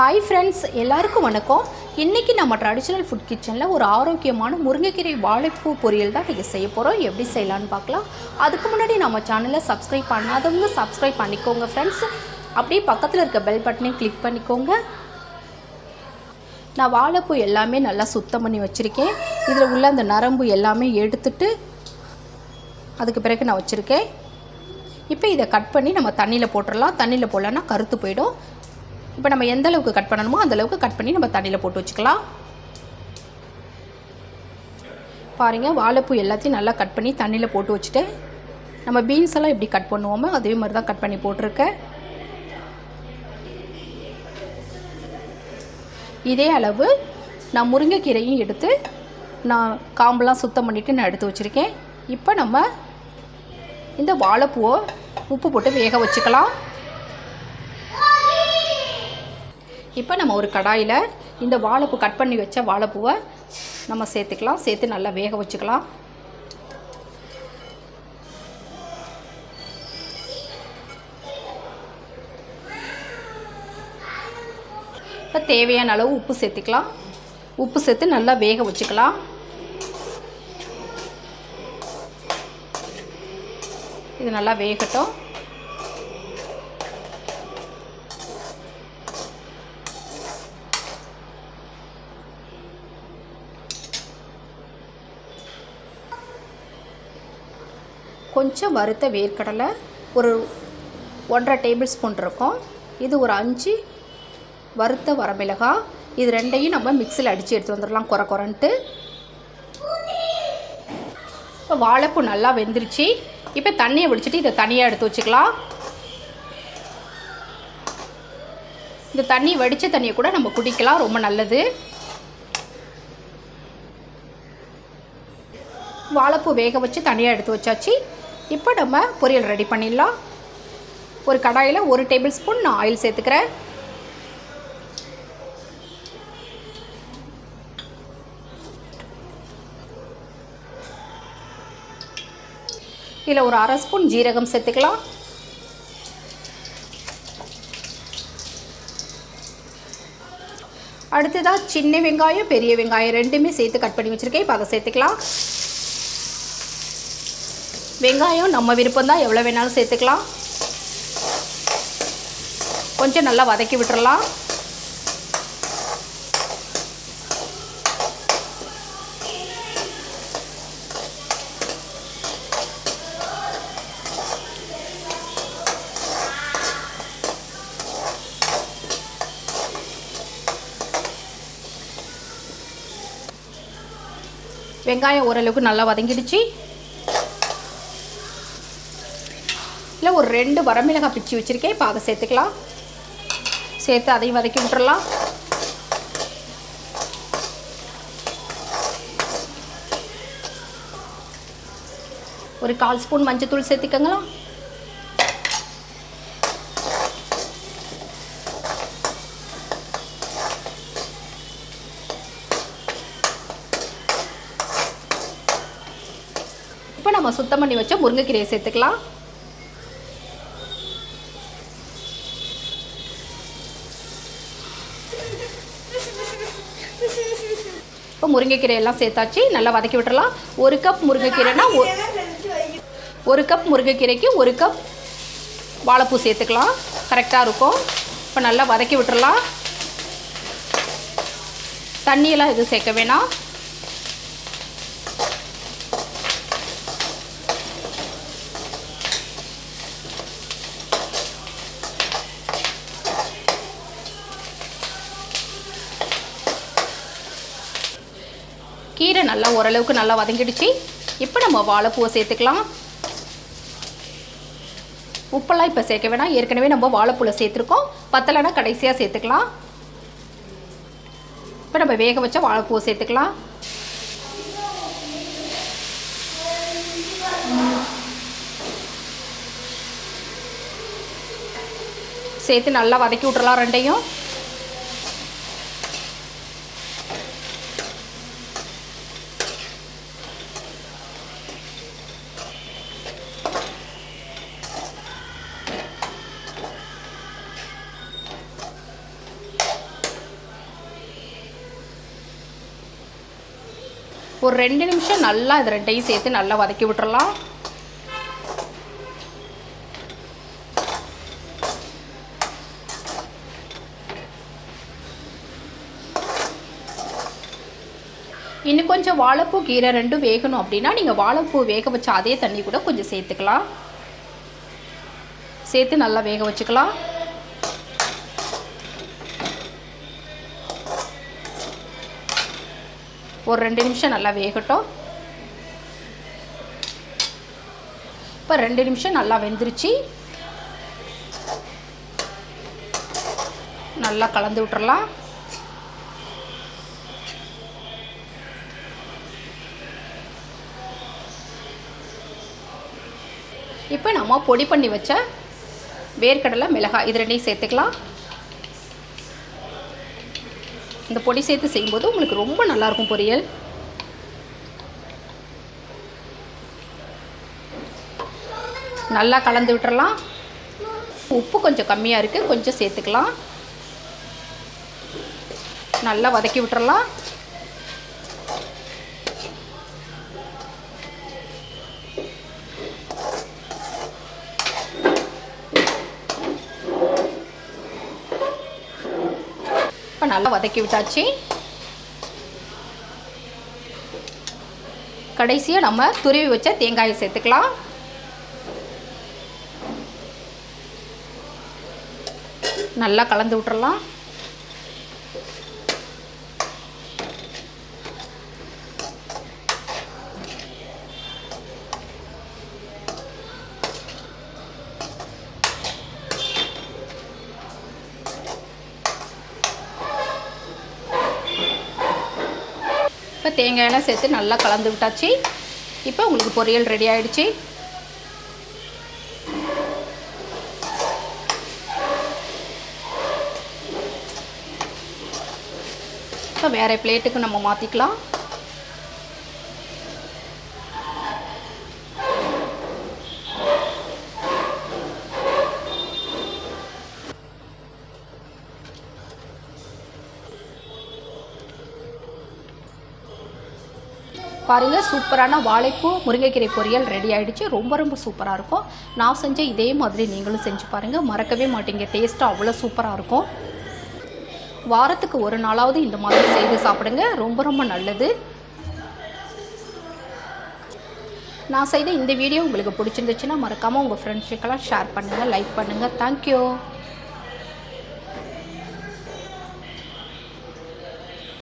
Hi friends எல்லாருக்கும் வணக்கம். இன்றைக்கி நம்ம ட்ரெடிஷ்னல் ஃபுட் கிச்சனில் ஒரு ஆரோக்கியமான முருங்கைக்கீரை வாழைப்பூ பொரியல் தான் இன்றைக்கி செய்ய போகிறோம் எப்படி செய்யலான்னு பார்க்கலாம். அதுக்கு முன்னாடி நம்ம சேனலை சப்ஸ்கிரைப் பண்ணாதவங்க சப்ஸ்கிரைப் பண்ணிக்கோங்க ஃப்ரெண்ட்ஸ் அப்படியே பக்கத்தில் இருக்க பெல் பட்டனையும் கிளிக் பண்ணிக்கோங்க. நான் வாழைப்பூ எல்லாமே நல்லா சுத்தம் பண்ணி வச்சுருக்கேன். இதில் உள்ள அந்த நரம்பு எல்லாமே எடுத்துட்டு அதுக்கு பிறகு நான் வச்சுருக்கேன். இப்போ இதை கட் பண்ணி நம்ம தண்ணியில் போட்டுடலாம் தண்ணியில் போடலன்னா கருத்து போயிடும். இப்போ நம்ம எந்த அளவுக்கு கட் பண்ணணுமோ அந்தளவுக்கு கட் பண்ணி நம்ம தண்ணியில் போட்டு வச்சுக்கலாம். பாருங்கள் வாழைப்பூ எல்லாத்தையும் நல்லா கட் பண்ணி தண்ணியில் போட்டு வச்சுட்டு நம்ம பீன்ஸ் எல்லாம் எப்படி கட் பண்ணுவோமோ அதே மாதிரி தான் கட் பண்ணி போட்டிருக்கேன். இதே அளவு நான் முருங்கைக்கீரையும் எடுத்து நான் காம்பெல்லாம் சுத்தம் பண்ணிவிட்டு நான் எடுத்து வச்சுருக்கேன். இப்போ நம்ம இந்த வாழைப்பூவை உப்பு போட்டு வேக வச்சுக்கலாம். இப்போ நம்ம ஒரு கடாயில் இந்த வாழைப்பூ கட் பண்ணி வச்ச வாழைப்பூவை நம்ம சேர்த்துக்கலாம். சேர்த்து நல்லா வேக வச்சுக்கலாம். இப்போ தேவையான அளவு உப்பு சேர்த்துக்கலாம். உப்பு சேர்த்து நல்லா வேக வச்சுக்கலாம். இது நல்லா வேகட்டும். கொஞ்சம் வறுத்த வேர்க்கடலை ஒரு ஒன்றரை டேபிள் ஸ்பூன் இருக்கும். இது ஒரு அஞ்சு வறுத்த வரமிளகாய் இது ரெண்டையும் நம்ம மிக்சியில் அடித்து எடுத்து வந்துடலாம் குறை குறன்ட்டு இப்போ வாழைப்பூ நல்லா வெந்துருச்சு. இப்போ தண்ணியை வடிச்சிட்டு இதை தனியாக எடுத்து வச்சுக்கலாம். இந்த தண்ணி வடித்த தண்ணியை கூட நம்ம குடிக்கலாம் ரொம்ப நல்லது. வாழைப்பூ வேக வச்சு தனியாக எடுத்து வச்சாச்சு. இப்போ நம்ம பொரியல் ரெடி பண்ணிடலாம். ஒரு கடாயில் ஒரு டேபிள் ஸ்பூன் நான் ஆயில் சேர்த்துக்கிறேன். இதில் ஒரு அரை ஸ்பூன் ஜீரகம் சேர்த்துக்கலாம். அடுத்ததாக சின்ன வெங்காயம் பெரிய வெங்காயம் ரெண்டுமே சேர்த்து கட் பண்ணி வச்சுருக்கேன். இப்போ அதை சேர்த்துக்கலாம். வெங்காயம் நம்ம விருப்பம் தான் எவ்வளோ வேணாலும் சேர்த்துக்கலாம். கொஞ்சம் நல்லா வதக்கி விட்டுறலாம். வெங்காயம் ஓரளவுக்கு நல்லா வதங்கிடுச்சு. இல்லை ஒரு ரெண்டு வரமிளகாய் பிச்சு வச்சுருக்கேன். இப்போ அதை சேர்த்துக்கலாம். சேர்த்து அதையும் வதக்கி விட்டுறலாம். ஒரு கால் ஸ்பூன் மஞ்சத்தூள் சேர்த்துக்கங்களா இப்போ நம்ம சுத்தம் பண்ணி வச்ச முருங்கைக்கீரையை சேர்த்துக்கலாம். இப்போ முருங்கைக்கீரை எல்லாம் சேர்த்தாச்சு. நல்லா வதக்கி விட்டுறலாம். ஒரு கப் முருங்கைக்கீரைனா ஒரு கப் முருங்கைக்கீரைக்கு ஒரு கப் வாழைப்பூ சேர்த்துக்கலாம். கரெக்டாக இருக்கும். இப்போ நல்லா வதக்கி விட்டுறலாம். தண்ணியெல்லாம் எதுவும் சேர்க்க வேணாம். கீரை நல்லா ஓரளவுக்கு நல்லா வதங்கிடுச்சு. இப்போ நம்ம வாழைப்பூவை சேர்த்துக்கலாம். உப்பெல்லாம் இப்போ சேர்க்க வேணாம். ஏற்கனவே நம்ம வாழைப்பூவில் சேர்த்துருக்கோம். பத்தலைன்னா கடைசியாக சேர்த்துக்கலாம். இப்போ நம்ம வேக வச்ச வாழைப்பூவை சேர்த்துக்கலாம். சேர்த்து நல்லா வதக்கி விட்றலாம் ரெண்டையும். ஒரு ரெண்டு நிமிஷம் நல்லா இது ரெண்டையும் சேர்த்து நல்லா வதக்கி விட்டுறலாம். இன்னும் கொஞ்சம் வாழைப்பூ கீரை ரெண்டும் வேகணும் அப்படின்னா நீங்கள் வாழைப்பூ வேக வச்ச அதே தண்ணி கூட கொஞ்சம் சேர்த்துக்கலாம். சேர்த்து நல்லா வேக வச்சுக்கலாம். ஒரு ரெண்டு நிமிஷம் நல்லா வேகட்டும். இப்போ ரெண்டு நிமிஷம் நல்லா வெந்துருச்சு. நல்லா கலந்து விட்டுறலாம். இப்போ நம்ம பொடி பண்ணி வச்ச வேர்க்கடலை மிளகாய் இது ரெண்டையும் சேர்த்துக்கலாம். இந்த பொடி சேர்த்து செய்யும்போது உங்களுக்கு ரொம்ப நல்லாயிருக்கும் பொரியல். நல்லா கலந்து விட்டுறலாம். உப்பு கொஞ்சம் கம்மியாக இருக்குது கொஞ்சம் சேர்த்துக்கலாம். நல்லா வதக்கி விட்டுறலாம். நல்லா வதக்கி விட்டாச்சு. கடைசியாக நம்ம துருவி வச்ச தேங்காயை சேர்த்துக்கலாம். நல்லா கலந்து விட்டுறலாம். இப்போ தேங்காயெல்லாம் சேர்த்து நல்லா கலந்து விட்டாச்சு. இப்போ உங்களுக்கு பொரியல் ரெடி ஆகிடுச்சு இப்போ வேறு பிளேட்டுக்கு நம்ம மாற்றிக்கலாம் பாருங்கள் சூப்பரான வாழைப்பூ முருங்கைக்கீரை பொரியல் ரெடி ஆகிடுச்சு ரொம்ப ரொம்ப சூப்பராக இருக்கும். நான் செஞ்ச இதே மாதிரி நீங்களும் செஞ்சு பாருங்கள் மறக்கவே மாட்டீங்க. டேஸ்ட்டு அவ்வளோ சூப்பராக இருக்கும். வாரத்துக்கு ஒரு நாளாவது இந்த மாதிரி செய்து சாப்பிடுங்க. ரொம்ப ரொம்ப நல்லது. நான் செய்த இந்த வீடியோ உங்களுக்கு பிடிச்சிருந்துச்சுன்னா மறக்காமல் உங்கள் ஃப்ரெண்ட்ஸுக்கெல்லாம் ஷேர் பண்ணுங்கள் லைக் பண்ணுங்கள் தேங்க்யூ